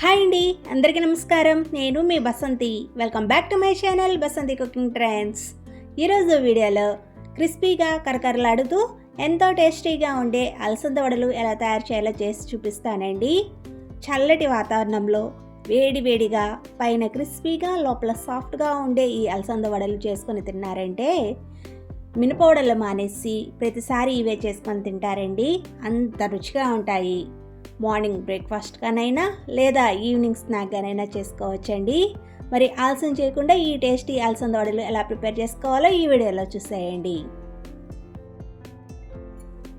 Hi అండి అందరికీ నమస్కారం. నేను మీ Basanti. Welcome back to my channel Basanti cooking trends ఈరోజు వీడియోలో క్రిస్పీగా కరకరలాడుతూ ఎంతో టేస్టీగా ఉండే అలసంద వడలు ఎలా తయారు చేయాలో చేసి చూపిస్తానండి. చల్లటి వాతావరణంలో వేడి వేడిగా పైన క్రిస్పీగా లోపల సాఫ్ట్గా ఉండే ఈ అలసంద వడలు చేసుకొని తిన్నారంటే మినపవడలు మానేసి ప్రతిసారి ఇవే చేసుకొని తింటారండి. అంత రుచిగా ఉంటాయి. మార్నింగ్ బ్రేక్ఫాస్ట్గానైనా లేదా ఈవినింగ్ స్నాక్గానైనా చేసుకోవచ్చండి. మరి ఆలస్యం చేయకుండా ఈ టేస్టీ అలసంద వడలు ఎలా ప్రిపేర్ చేసుకోవాలో ఈ వీడియోలో చూసేయండి.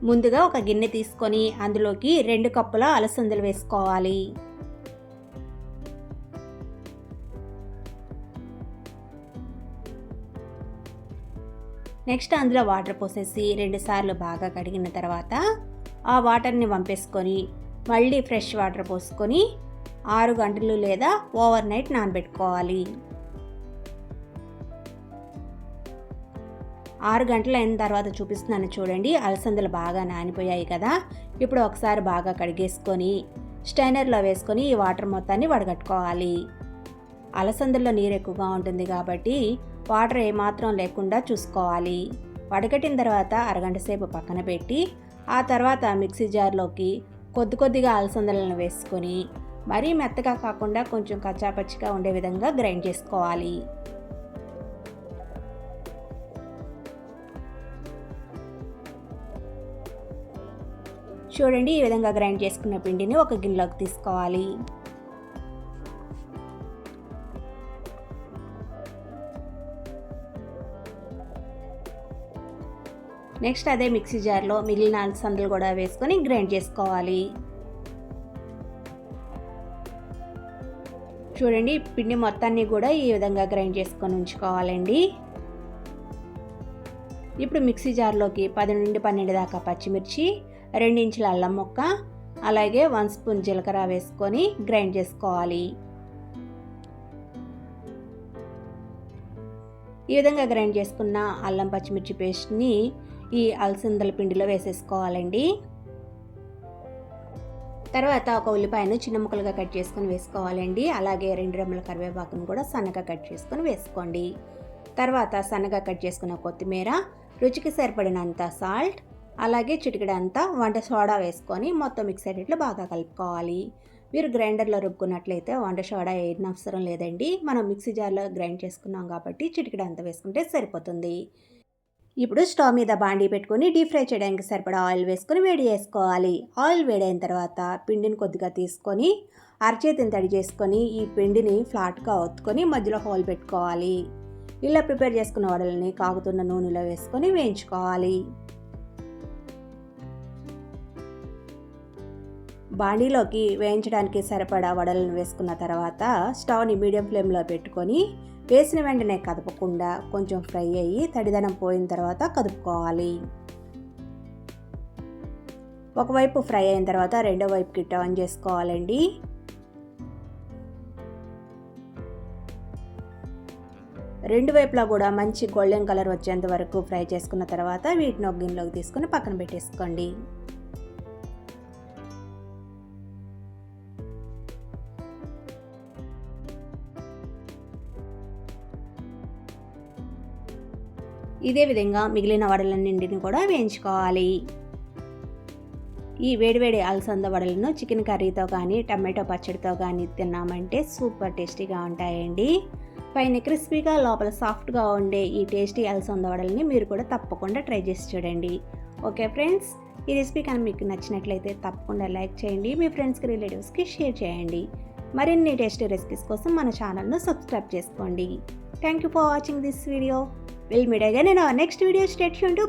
ముందుగా ఒక గిన్నె తీసుకొని అందులోకి రెండు కప్పుల అలసందలు వేసుకోవాలి. నెక్స్ట్ అందులో వాటర్ పోసేసి రెండుసార్లు బాగా కడిగిన తర్వాత ఆ వాటర్ని వంపేసుకొని మళ్ళీ ఫ్రెష్ వాటర్ పోసుకొని ఆరు గంటలు లేదా ఓవర్ నైట్ నానబెట్టుకోవాలి. ఆరు గంటలు అయిన తర్వాత చూపిస్తున్నాను చూడండి అలసందలు బాగా నానిపోయాయి కదా. ఇప్పుడు ఒకసారి బాగా కడిగేసుకొని స్టైనర్లో వేసుకొని ఈ వాటర్ మొత్తాన్ని వడగట్టుకోవాలి. అలసందల్లో నీరు ఎక్కువగా ఉంటుంది కాబట్టి వాటర్ ఏమాత్రం లేకుండా చూసుకోవాలి. వడగట్టిన తర్వాత అరగంట సేపు పక్కన పెట్టి ఆ తర్వాత మిక్సీ జార్లోకి కొద్ది కొద్దిగా అలసందలను వేసుకొని మరీ మెత్తగా కాకుండా కొంచెం కచ్చాపచ్చిగా ఉండే విధంగా గ్రైండ్ చేసుకోవాలి. చూడండి ఈ విధంగా గ్రైండ్ చేసుకున్న పిండిని ఒక గిన్నెలోకి తీసుకోవాలి. నెక్స్ట్ అదే మిక్సీ జార్లో మిగిలిన అలసందలు కూడా వేసుకొని గ్రైండ్ చేసుకోవాలి. చూడండి పిండి మొత్తాన్ని కూడా ఈ విధంగా గ్రైండ్ చేసుకొని ఉంచుకోవాలండి. ఇప్పుడు మిక్సీ జార్లోకి పది నుండి పన్నెండు దాకా పచ్చిమిర్చి ఇంచుల అల్లం ముక్క అలాగే వన్ స్పూన్ జీలకర్ర వేసుకొని గ్రైండ్ చేసుకోవాలి. ఈ విధంగా గ్రైండ్ చేసుకున్న అల్లం పచ్చిమిర్చి పేస్ట్ని ఈ అలసందల పిండిలో వేసేసుకోవాలండి. తర్వాత ఒక ఉల్లిపాయను చిన్న ముక్కలుగా కట్ చేసుకొని వేసుకోవాలండి. అలాగే రెండు రెమ్మల కరివేపాకును కూడా సన్నగా కట్ చేసుకొని వేసుకోండి. తర్వాత సన్నగా కట్ చేసుకున్న కొత్తిమీర రుచికి సరిపడినంత సాల్ట్ అలాగే చిటికడంతా వంట సోడా వేసుకొని మొత్తం మిక్స్ అయ్యేట్లు బాగా కలుపుకోవాలి. మీరు గ్రైండర్లో రుబ్బుకున్నట్లయితే వంట సోడా వేయడం అవసరం లేదండి. మనం మిక్సీ జార్లో గ్రైండ్ చేసుకున్నాం కాబట్టి చిటికడంతా వేసుకుంటే సరిపోతుంది. ఇప్పుడు స్టవ్ మీద బాండీ పెట్టుకొని డీప్ ఫ్రై చేయడానికి సరిపడా ఆయిల్ వేసుకొని వేడి చేసుకోవాలి. ఆయిల్ వేడైన తర్వాత పిండిని కొద్దిగా తీసుకొని అరచేతిని తడి చేసుకొని ఈ పిండిని ఫ్లాట్గా ఒత్తుకొని మధ్యలో హోల్ పెట్టుకోవాలి. ఇలా ప్రిపేర్ చేసుకున్న వడలని కాగుతున్న నూనెలో వేసుకొని వేయించుకోవాలి. బాణీలోకి వేయించడానికి సరిపడా వడలను వేసుకున్న తర్వాత స్టవ్ని మీడియం ఫ్లేమ్లో పెట్టుకొని వేసిన వెంటనే కదపకుండా కొంచెం ఫ్రై అయ్యి తడిదనం పోయిన తర్వాత కదుపుకోవాలి. ఒకవైపు ఫ్రై అయిన తర్వాత రెండో వైపుకి టర్న్ చేసుకోవాలండి. రెండు వైపులా కూడా మంచి గోల్డెన్ కలర్ వచ్చేంత వరకు ఫ్రై చేసుకున్న తర్వాత వీటిని ఒక గిన్నెలోకి తీసుకొని పక్కన పెట్టేసుకోండి. ఇదే విధంగా మిగిలిన వడలన్నింటిని కూడా వేయించుకోవాలి. ఈ వేడివేడి అలసంద వడలను చికెన్ కర్రీతో కానీ టమాటో పచ్చడితో కానీ తిన్నామంటే సూపర్ టేస్టీగా ఉంటాయండి. పైన క్రిస్పీగా లోపల సాఫ్ట్గా ఉండే ఈ టేస్టీ అలసంద వడల్ని మీరు కూడా తప్పకుండా ట్రై చేసి చూడండి. ఓకే ఫ్రెండ్స్ ఈ రెసిపీ కానీ మీకు నచ్చినట్లయితే తప్పకుండా లైక్ చేయండి మీ ఫ్రెండ్స్కి రిలేటివ్స్కి షేర్ చేయండి. మరిన్ని టేస్టీ రెసిపీస్ కోసం మన ఛానల్ను సబ్స్క్రైబ్ చేసుకోండి. Thank you for watching this video. We'll meet again in our next video. Stay tuned to